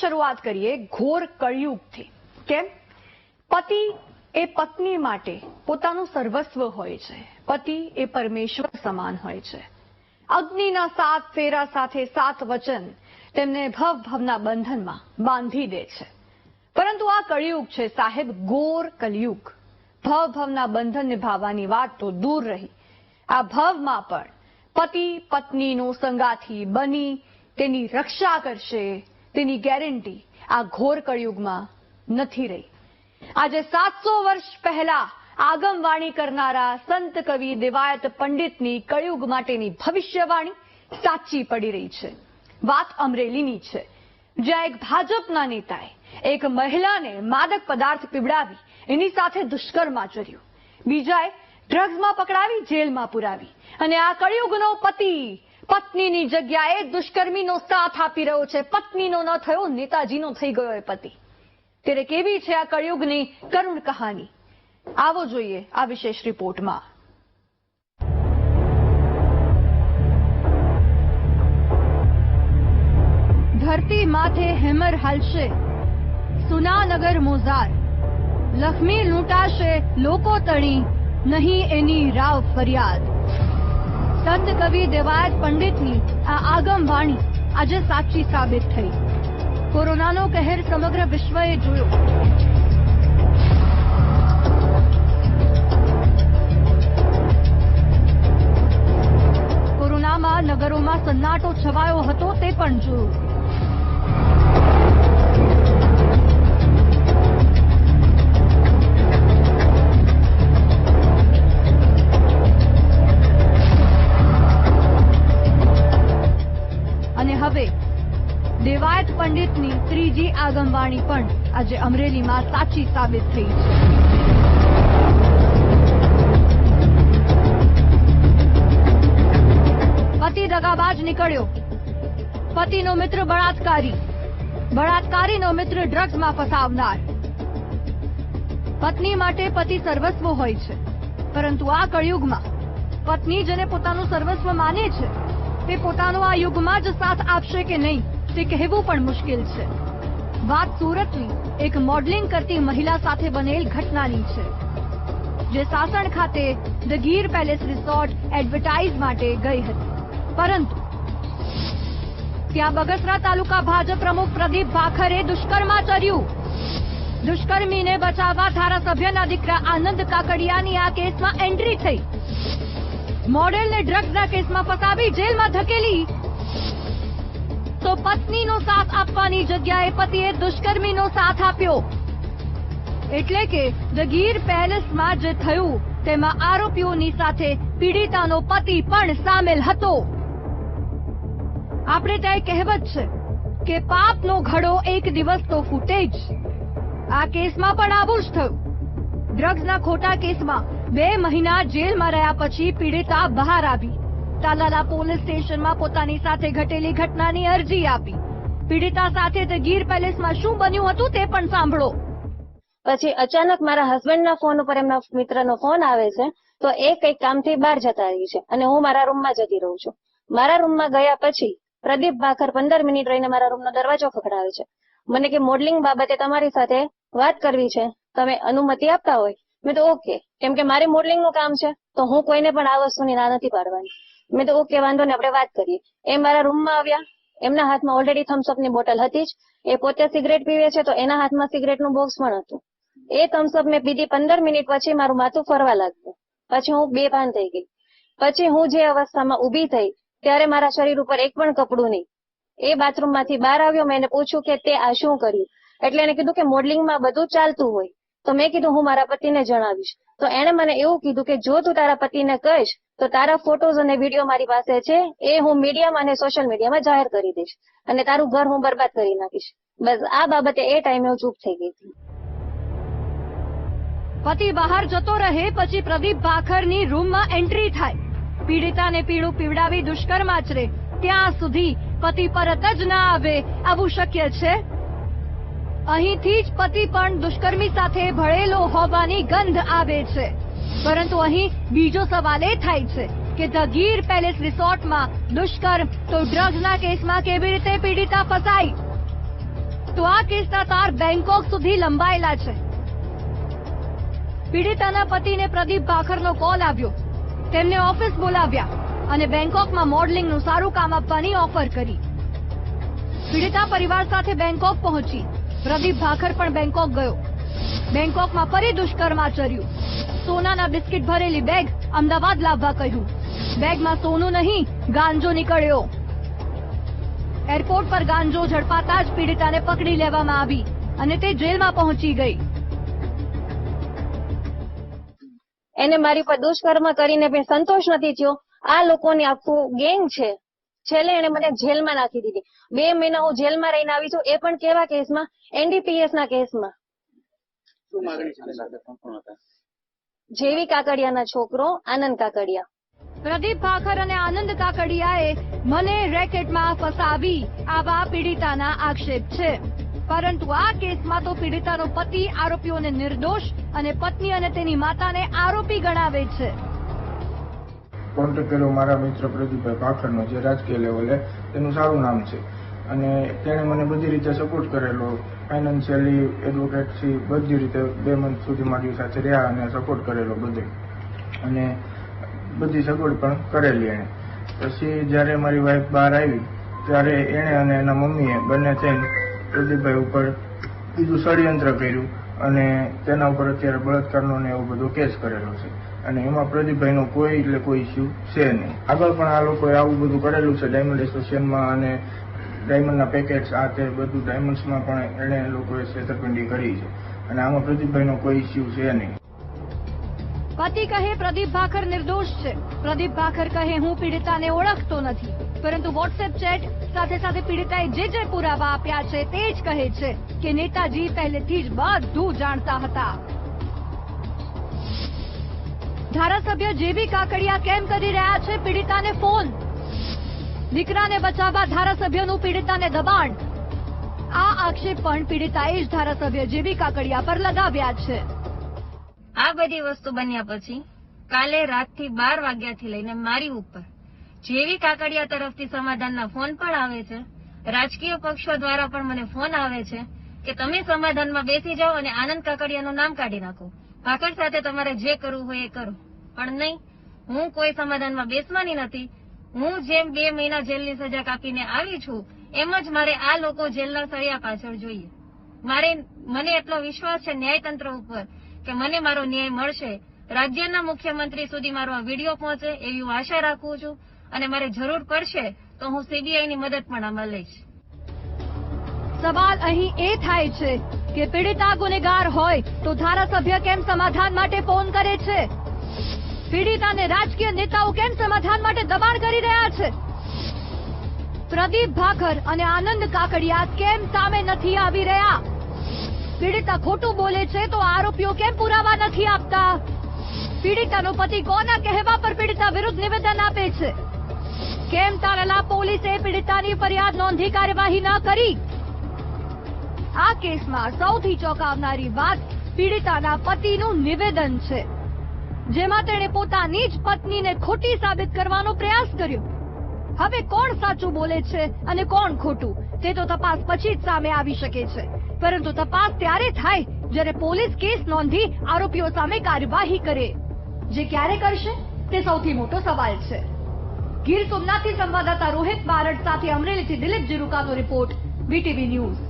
શરૂઆત કરીએ ઘોર કળિયુગથી. કેમ? પતિ એ પત્ની માટે પોતાનું સર્વસ્વ હોય છે. પતિ એ પરમેશ્વર સમાન હોય છે. અગ્નિના સાત ફેરા સાથે સાત વચન તેમને ભવ બંધનમાં બાંધી દે છે. પરંતુ આ કળિયુગ છે સાહેબ ગોર કલયુગ ભવ ભવના બંધન નિભાવવાની વાત તો દૂર રહી. આ ભવમાં પણ પતિ પત્નીનો સંગાથી બની તેની રક્ષા કરશે તેની ગેરંટી આ ઘોર કળિયુગમાં નથી રહી. આજે સાતસો વર્ષ પહેલા આગમવાણી કરનારા સંત કવિ દેવાયત પંડિતની કળિયુગ માટેની ભવિષ્યવાણી સાચી પડી રહી છે. વાત અમરેલીની છે. જ્યાં એક ભાજપના નેતાએ એક મહિલાને માદક પદાર્થ પીવડાવી એની સાથે દુષ્કર્મ આચર્યું. બીજાએ ડ્રગ્સમાં પકડાવી, જેલમાં પુરાવી. અને આ કળિયુગનો પતિ પત્નીની જગ્યાએ દુષ્કર્મીનો સાથ આપી રહ્યો છે. પત્નીનો ન થયો, નેતાજીનો થઈ ગયો એ પતિ. ત્યારે કેવી છે આ કળયુગની કરુણ કહાની? આવો જોઈએ આ વિશેષ રિપોર્ટમાં. ધરતી માથે હેમર હાલશે. સુનાનગર મોઝાર. લક્ષ્મી લૂંટાશે લોકો તણી, નહીં એની રાવ ફરિયાદ. સંત કવિ દેવાયત પંડિતની આ આગમ વાણી આજે સાચી સાબિત થઈ. કોરોનાનો કહેર સમગ્ર વિશ્વએ જોયો. કોરોનામાં નગરોમાં સન્નાટો છવાયો હતો તે પણ જોયું. હવે, દેવાયત પંડિતની ત્રીજી આગમવાણી પણ આજે અમરેલીમાં સાચી સાબિત થઈ છે. પતિ દગાબાજ નીકળ્યો. પતિનો મિત્ર બળાત્કારી. બળાત્કારીનો મિત્ર ડ્રગ્સમાં ફસાવનાર. પત્ની માટે પતિ સર્વસ્વ હોય છે, પરંતુ આ કળિયુગમાં પત્ની જેને પોતાનું સર્વસ્વ માને છે તે પોતાનો આ યુગમાં જ સાથ આપશે કે નહીં, તે કહેવું પણ મુશ્કેલ છે. વાત સુરતની, એક મોડલિંગ કરતી મહિલા સાથે બનેલ ઘટનાની છે. જે સાસણ ખાતે the Gir palace resort advertise માટે ગઈ હતી. પરંતુ ત્યાં બગસરા તાલુકા ભાજપ પ્રમુખ પ્રદીપ ભાખરે દુષ્કર્માચર્યું દુષ્કર્મીને બચાવવા ધારાસભ્યના દીકરા આનંદ કાકડિયાની આ કેસમાં એન્ટ્રી થઈ. મોડેલને ડ્રગ્સના કેસમાં ફસાવી જેલમાં ધકેલી, તો પત્નીનો સાથ આપવાની જગ્યાએ પતિએ દુષ્કર્મીનો સાથ આપ્યો. એટલે કે ધ ગીર પેલેસમાં જે થયું, તેમાં આરોપીઓની સાથે પીડિતાનો પતિ પણ સામેલ હતો. આપણે ત્યાં કહેવત છે કે પાપનો ઘડો એક દિવસ તો ફૂટે જ. આ કેસમાં પણ આવું જ થયું. ડ્રગ્સના ખોટા કેસમાં બે મહિના જેલમાં રહ્યા પછી પીડિતા બહાર આવી. તાલાલા પોલીસ સ્ટેશનમાં પોતાની સાથે ઘટેલી ઘટનાની અરજી આપી. પીડિતા સાથે તે ગીર પેલેસમાં શું બન્યું હતું તે પણ સાંભળો. પછી અચાનક મારા હસબન્ડના ફોન ઉપર એમના મિત્રનો ફોન આવે છે, તો એ કંઈક કામથી બહાર જતા રહી છે અને હું મારા રૂમમાં જતી રહું છું. મારા રૂમમાં ગયા પછી પ્રદીપ ભાખર પંદર મિનિટ રહીને મારા રૂમનો દરવાજો ખખડાવે છે. મને કે મોડલિંગ બાબતે તમારી સાથે વાત કરવી છે. તમે અનુમતિ આપતા હોય. મેં તો ઓકે કેમ કે મારે મોડલિંગનું કામ છે, તો હું કોઈને પણ આ વસ્તુની ના નથી પાડવાની. મેં તો ઓકે વાંધો ને આપણે વાત કરીએ. એ મારા રૂમમાં આવ્યા. એમના હાથમાં ઓલરેડી થમ્સઅપની બોટલ હતી જ. એ પોતે સિગરેટ પીવે છે, તો એના હાથમાં સિગરેટનું બોક્સ પણ હતું. એ થમ્સઅપ મેં પીધી પંદર મિનિટ પછી મારું માથું ફરવા લાગ્યું. પછી હું બેભાન થઈ ગઈ. પછી હું જે અવસ્થામાં ઊભી થઈ, ત્યારે મારા શરીર ઉપર એક પણ કપડું નહીં. એ બાથરૂમમાંથી બહાર આવ્યો, મેં એને પૂછ્યું કે તે આ શું કર્યું? એટલે એને કીધું કે મોડલિંગમાં બધું ચાલતું હોય. તો મેં કીધું, હું મારા પતિને જણાવીશ. તો એણે મને એવું કીધું કે, જો તું તારા પતિને કહીશ, તો તારા ફોટોઝ અને વીડિયો મારી પાસે છે. એ હું મીડિયામાં અને સોશિયલ મીડિયામાં જાહેર કરી દઈશ અને તારું ઘર હું બરબાદ કરી નાખીશ. બસ, આ બાબતે એ ટાઈમે હું ચૂપ થઈ ગઈ હતી. પતિ બહાર જતો રહે, પછી પ્રદીપ ભાખરની રૂમમાં એન્ટ્રી થાય. પીડિતાને પીળું પીવડાવી દુષ્કર્મ આચરે. ત્યાં સુધી પતિ પરત જ ના આવે, આવું શક્ય છે? અહીંથી જ પતિ પણ દુષ્કર્મી સાથે ભળેલો હોવાની ગંધ આવે છે. પરંતુ અહીં બીજો સવાલ એ થાય છે કે ધ ગીર પેલેસ રિસોર્ટમાં દુષ્કર્મ તો ડ્રગ્સના કેસમાં કેવી રીતે પીડિતા ફસાઈ? આ કેસના તાર બેંકોક સુધી લંબાયેલા છે. પીડિતાના પતિને પ્રદીપ ભાખરનો કોલ આવ્યો. તેમને ઓફિસ બોલાવ્યા અને બેંકોકમાં મોડલિંગનું સારું કામ આપવાની ઓફર કરી. પીડિતા પરિવાર સાથે બેંકોક પહોંચી. પ્રદીપ ભાખર પણ બેંકોક ગયો. બેંકોકમાં ફરી દુષ્કર્મ આચર્યું. સોનાના બિસ્કિટ ભરેલી બેગ અમદાવાદ લાવવા કહ્યું. બેગમાં સોનું નહીં, ગાંજો નીકળ્યો. એરપોર્ટ પર ગાંજો ઝડપાતા જ પીડિતાને પકડી લેવામાં આવી અને તે જેલમાં પહોંચી ગઈ. એને મારી પર દુષ્કર્મ કરીને સંતોષ નથી થયો. આ લોકોની આખું ગેંગ છે. છેલ્લે એને મને જેલમાં નાખી દીધી. બે મહિના હું જેલમાં રહીને આવી છું. એ પણ કેવા કેસમાં? એનડીપીએસ ના કેસમાં. જેવી કાકડિયાના છોકરો આનંદ કાકડિયા. પ્રદીપ ભાખર અને આનંદ કાકડિયાએ મને રેકેટમાં ફસાવી. આવા પીડિતાના આક્ષેપ છે. પરંતુ આ કેસમાં તો પીડિતાનો પતિ આરોપીઓને નિર્દોષ અને પત્ની અને તેની માતાને આરોપી ગણાવે છે. કોન્ટેક્ટ કર્યો મારા મિત્ર પ્રદીપભાઈ પાખરનો જે રાજકીય લેવલે તેનું સારું નામ છે. અને તેણે મને બધી રીતે સપોર્ટ કરેલો ફાઇનાન્શિયલી એડવોકેટથી બધી રીતે બે મંથ સુધી મારી સાથે રહ્યા અને સપોર્ટ કરેલો બધે. અને બધી સગવડ પણ કરેલી એણે. પછી જ્યારે મારી વાઈફ બહાર આવી, ત્યારે એણે અને એના મમ્મીએ બંને થઈને પ્રદીપભાઈ ઉપર બીજું ષડયંત્ર કર્યું અને તેના ઉપર અત્યારે બળાત્કારનો ને એવો બધો કેસ કરેલો છે. અને એમાં પ્રદીપભાઈનો કોઈ એટલે કોઈ ઇસ્યુ છે નહીં. આગળ પણ આ લોકોએ આવું બધું કરેલું છે ડાયમંડ એસોસિએશનમાં અને ડાયમંડના પેકેટ્સ આ તે બધું ડાયમંડ્સમાં પણ એણે લોકોએ છેતરપિંડી કરી છે. અને આમાં પ્રદીપભાઈનો કોઈ ઇસ્યુ છે નહીં. પતિ કહે, પ્રદીપ ભાખર નિર્દોષ છે. પ્રદીપ ભાખર કહે, હું પીડિતાને ઓળખતો નથી. પરંતુ વોટ્સએપ ચેટ સાથે સાથે પીડિતાએ જે જે પુરાવા આપ્યા છે તે જ કહે છે કે, નેતાજી પહેલેથી જ બધું જાણતા હતા. ધારાસભ્ય જેવી કાકડિયા કેમ કરી રહ્યા છે, પીડિતાને ફોન. દીકરાને બચાવવા ધારાસભ્યનું પીડિતાને દબાણ. આ આક્ષેપ પણ પીડિતાએ જ ધારાસભ્ય જેવી કાકડિયા પર લગાવ્યા છે. આ બધી વસ્તુ બન્યા પછી કાલે રાતથી બાર વાગ્યાથી લઈને મારી ઉપર જેવી કાકડિયા તરફથી સમાધાનના ફોન પણ આવે છે, રાજકીય પક્ષો દ્વારા પણ મને ફોન આવે છે કે તમે સમાધાનમાં બેસી જાઓ અને આનંદ કાકડિયાનું નામ કાઢી નાખો. ભાકર સાથે તમારે જે કરવું હોય એ કરો. પણ નહીં, હું કોઈ સમાધાનમાં બેસવાની નથી. હું જેમ બે મહિના જેલની સજા કાપીને આવી છું, એમ જ મારે આ લોકો જેલના સળિયા પાછળ જોઈએ. મારે, મને એટલો વિશ્વાસ છે ન્યાયતંત્ર ઉપર કે મને મારો ન્યાય મળશે. રાજ્યના મુખ્યમંત્રી સુધી મારો આ વીડિયો પહોંચે એવી હું આશા રાખું છું અને મારે જરૂર પડશે તો હું સીબીઆઈ ની મદદ પણ આમાં લઈશ. સવાલ અહીં એ થાય છે કે પીડિતા ગુનેગાર હોય તો ધારાસભ્ય કેમ સમાધાન માટે ફોન કરે છે? પીડિતાને રાજકીય નેતાઓ કેમ સમાધાન માટે દબાણ કરી રહ્યા છે? પ્રદીપ ભાખર અને આનંદ કાકડિયા કેમ સામે નથી આવી રહ્યા? પીડિતા ખોટું બોલે છે તો આરોપીઓ કેમ પુરાવા નથી આપતા? પીડિતાનો પતિ કોના કહેવા પર પીડિતા વિરુદ્ધ નિવેદન આપે છે? કેમ તારેલા પોલીસે પીડિતાની ફરિયાદ નોંધી કાર્યવાહી ન કરી? કેસમાં સૌથી ચોંકાવનારી વાત પીડિતાના પતિનું નિવેદન છે, જેમાં તેણે પોતાની જ પત્નીને ખોટી સાબિત કરવાનો પ્રયાસ કર્યો. હવે કોણ સાચું બોલે છે અને કોણ ખોટું? તે તો તપાસ પછી જ સામે આવી શકે છે. પરંતુ તપાસ ત્યારે થાય જ્યારે પોલીસ કેસ નોંધી આરોપીઓ સામે કાર્યવાહી કરે. જે ક્યારે કરશે? તે સૌથી મોટો સવાલ છે. ગીર સોમનાથથી સંવાદદાતા રોહિત બારડ સાથે અમરેલીથી દિલીપ જીરુકાનો રિપોર્ટ બીટીવી ન્યૂઝ.